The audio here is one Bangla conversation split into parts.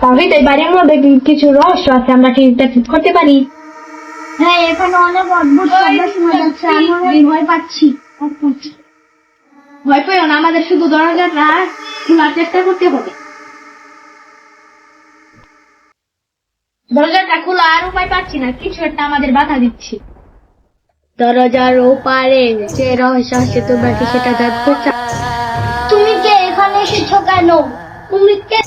এই বাড়ির মধ্যে কিছু রহস্য আছে আমরা ঠিকটা ঠিক করতে পারি? হ্যাঁ এখানে অনেক অদ্ভুত শব্দ শোনা যাচ্ছে আমি অনেক ভয় পাচ্ছি। ভয় পেও না আমাদের শুধু দরজাটা খোলার চেষ্টা করতে হবে। দরজাটা খোলা আর উপায় পাচ্ছি না কিছু একটা আমাদের বাধা দিচ্ছে। দরজার ওপারে যে রহস্য আছে তোমরা কি সেটা জানতে চাও? তুমি কে? এখানে এসেছ কেন? তুমি কে?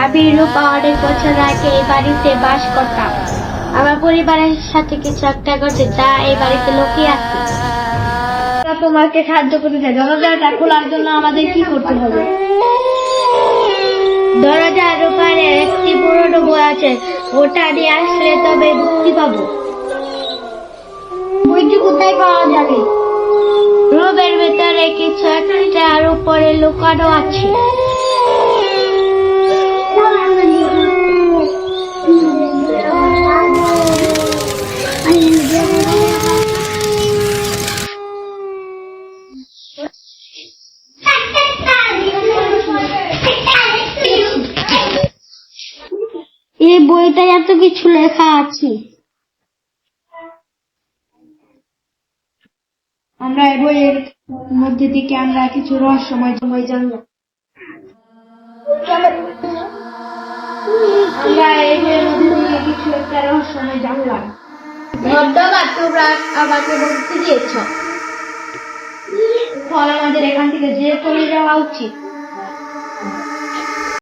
আমি রূপা অনেক বছর আগে এই বাড়িতে বাস করতাম। আমার পরিবারের সাথে কিছু একটা ঘটে যা এই বাড়িতে লুকিয়ে আছে। তোমাকে সাহায্য করতে চাই। দরজাটা খোলার জন্য আমাদের কি করতে হবে? দরজার ওপারে একটি পুরনো বই আছে। ওটা নিয়ে আসলে তবে মুক্তি পাবো। বইটি কোথায় পাওয়া যাবে? রুমের ভেতরে কিছু একটা আর উপরে লুকানো আছে। এই বইটা এত কিছু লেখা আছে। আমরা এই বইয়ের মধ্যে থেকে আমরা কিছু রহস্যময় সময় জানলাম আমরা এই বইয়ের মধ্যে থেকে কিছু একটা রহস্যময় জানলাম। ধন্যবাদ তোমরা আমাকে বলতে দিয়েছ। ফল আমাদের এখান থেকে যে চলে যাওয়া উচিত।